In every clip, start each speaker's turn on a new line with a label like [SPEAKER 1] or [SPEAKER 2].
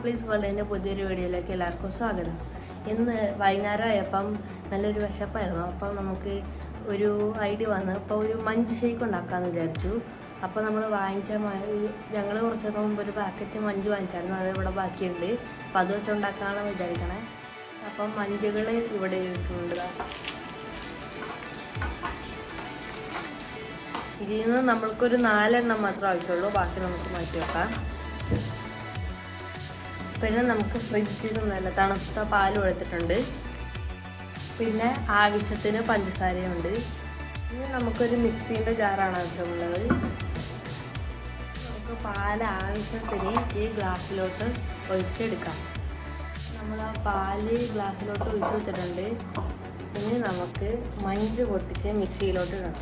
[SPEAKER 1] please place വേൾഡിൻ്റെ പുതിയൊരു വീഡിയോയിലേക്ക് എല്ലാവർക്കും സ്വാഗതം ഇന്ന് വൈകുന്നേരം ആയപ്പം നല്ലൊരു വിശപ്പായിരുന്നു അപ്പം നമുക്ക് ഒരു ഐഡിയ വന്നു അപ്പോൾ ഒരു മഞ്ച് ഷേക്ക് ഉണ്ടാക്കാമെന്ന് വിചാരിച്ചു അപ്പോൾ നമ്മൾ വാങ്ങിച്ച ഞങ്ങൾ കുറച്ച് മുമ്പ് ഒരു പാക്കറ്റ് മഞ്ച് വാങ്ങിച്ചായിരുന്നു അത് ഇവിടെ ബാക്കിയുണ്ട് അപ്പോൾ അത് വെച്ചുണ്ടാക്കാമെന്ന് വിചാരിക്കണേ അപ്പം മഞ്ചുകൾ ഇവിടെ ഇട്ടുണ്ട് ഇതിൽ നിന്ന് നമ്മൾക്കൊരു നാലെണ്ണം മാത്രമേ ആവശ്യമുള്ളൂ ബാക്കി നമുക്ക് മാറ്റി വെക്കാം പിന്നെ നമുക്ക് ഫ്രിഡ്ജിൽ നിന്ന് നല്ല തണുത്ത പാൽ കൊടുത്തിട്ടുണ്ട് പിന്നെ ആവശ്യത്തിന് പഞ്ചസാരയുണ്ട് ഇനി നമുക്കൊരു മിക്സിൻ്റെ ജാറാണ് ആവശ്യമുള്ളത് നമുക്ക് പാൽ ആവശ്യത്തിന് ഈ ഗ്ലാസ്സിലോട്ട് ഒഴിച്ചെടുക്കാം നമ്മൾ ആ പാല് ഗ്ലാസ്സിലോട്ട് ഒഴിച്ചു വെച്ചിട്ടുണ്ട് ഇനി നമുക്ക് മഞ്ഞ് പൊട്ടിച്ച് മിക്സിയിലോട്ട് ഇടണം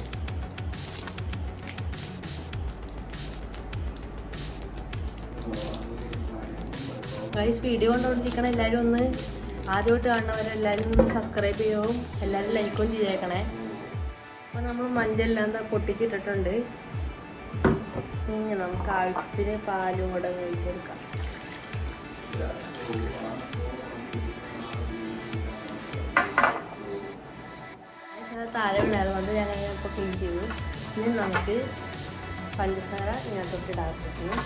[SPEAKER 1] ഗൈസ് വീഡിയോ കണ്ടുകൊണ്ടിരിക്കണ എല്ലാവരും ഒന്ന് ആദ്യമായിട്ട് കാണുന്നവരെല്ലാവരും ഒന്ന് സബ്സ്ക്രൈബ് ചെയ്യവും എല്ലാവരും ലൈക്കും ചെയ്തേക്കണേ അപ്പോൾ നമ്മൾ മഞ്ഞെല്ലാം എന്താ പൊട്ടിച്ചിട്ടിട്ടുണ്ട് ഇങ്ങനെ നമുക്ക് ആവശ്യത്തിന് പാലും കൂടെ കൊടുക്കാം താഴെ ഉണ്ടായിരുന്നു കൊണ്ട് ഞാനങ്ങനെ ഇപ്പോൾ ക്ലീൻ ചെയ്തു ഇനി നമുക്ക് പഞ്ചസാര ഇതിനകത്തോട്ട് ഇടാൻ പറ്റുന്നു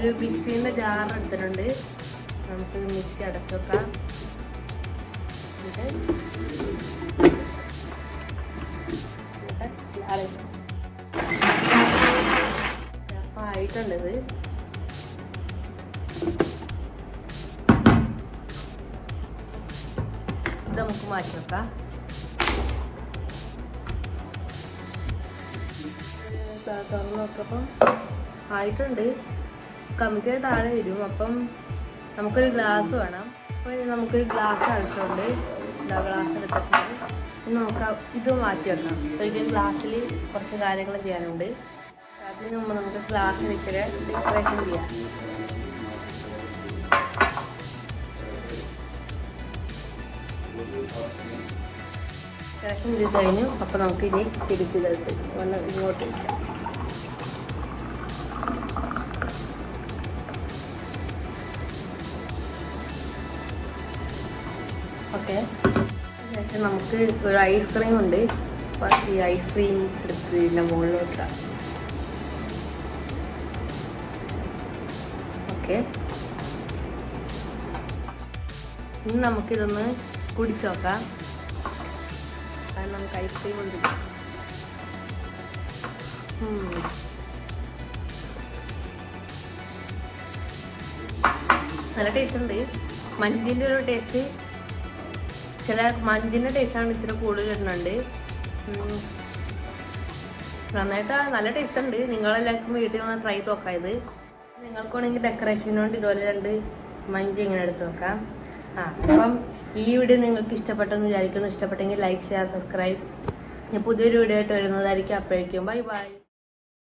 [SPEAKER 1] ഒരു മിക്സീൻ്റെ ജാർ എടുത്തിട്ടുണ്ട് നമുക്ക് മിക്സി അടച്ചു വെക്കാം അപ്പം ആയിട്ടുണ്ടത് ഇത് നമുക്ക് മാറ്റി വെക്കാം തുറന്ന് നോക്കപ്പം ആയിട്ടുണ്ട് കമ്മിക്ക് താഴെ വരും അപ്പം നമുക്കൊരു ഗ്ലാസ് വേണം അപ്പോൾ നമുക്കൊരു ഗ്ലാസ് ആവശ്യമുണ്ട് ഗ്ലാസ് എടുത്തിട്ടുണ്ട് നമുക്ക് ഇത് മാറ്റി വെക്കാം ഒരിക്കലും ഗ്ലാസ്സിൽ കുറച്ച് കാര്യങ്ങൾ ചെയ്യാനുണ്ട് അതിന് മുമ്പ് നമുക്ക് ഗ്ലാസ് വെച്ചിട്ട് ഡെക്കറേഷൻ ചെയ്യാം ഡെക്കറേഷൻ ചെയ്ത് കഴിഞ്ഞു അപ്പോൾ നമുക്ക് ഇനി തിരിച്ചിതെടുത്ത് വന്ന് ഇങ്ങോട്ട് വയ്ക്കാം ഓക്കെ നമുക്ക് ഒരു ഐസ്ക്രീം ഉണ്ട് അപ്പോൾ ഈ ഐസ്ക്രീം എടുത്ത് ഇതിൻ്റെ മുകളിലോട്ടാണ് ഓക്കെ ഇന്ന് നമുക്കിതൊന്ന് കുടിച്ചു നോക്കാം കാരണം നമുക്ക് ഐസ്ക്രീം ഉണ്ട് നല്ല ടേസ്റ്റ് ഉണ്ട് മഞ്ഞിൻ്റെ ഒരു ടേസ്റ്റ് ചില മഞ്ഞിൻ്റെ ടേസ്റ്റാണ് ഇച്ചിരി കൂടുതൽ ഇടുന്നുണ്ട് നന്നായിട്ട് നല്ല ടേസ്റ്റ് ഉണ്ട് നിങ്ങളെല്ലാവർക്കും വീട്ടിൽ വന്ന് ട്രൈ നോക്കായത് ഇത് നിങ്ങൾക്ക് വേണമെങ്കിൽ ഡെക്കറേഷന് വേണ്ടി ഇതുപോലെ രണ്ട് മഞ്ച് ഇങ്ങനെ എടുത്ത് നോക്കാം ആ അപ്പം ഈ വീഡിയോ നിങ്ങൾക്ക് ഇഷ്ടപ്പെട്ടെന്ന് വിചാരിക്കുന്നു ഇഷ്ടപ്പെട്ടെങ്കിൽ ലൈക്ക് ഷെയർ സബ്സ്ക്രൈബ് ഞാൻ പുതിയൊരു വീഡിയോ ആയിട്ട് വരുന്നതായിരിക്കും അപ്പോഴേക്കും ബൈ ബൈ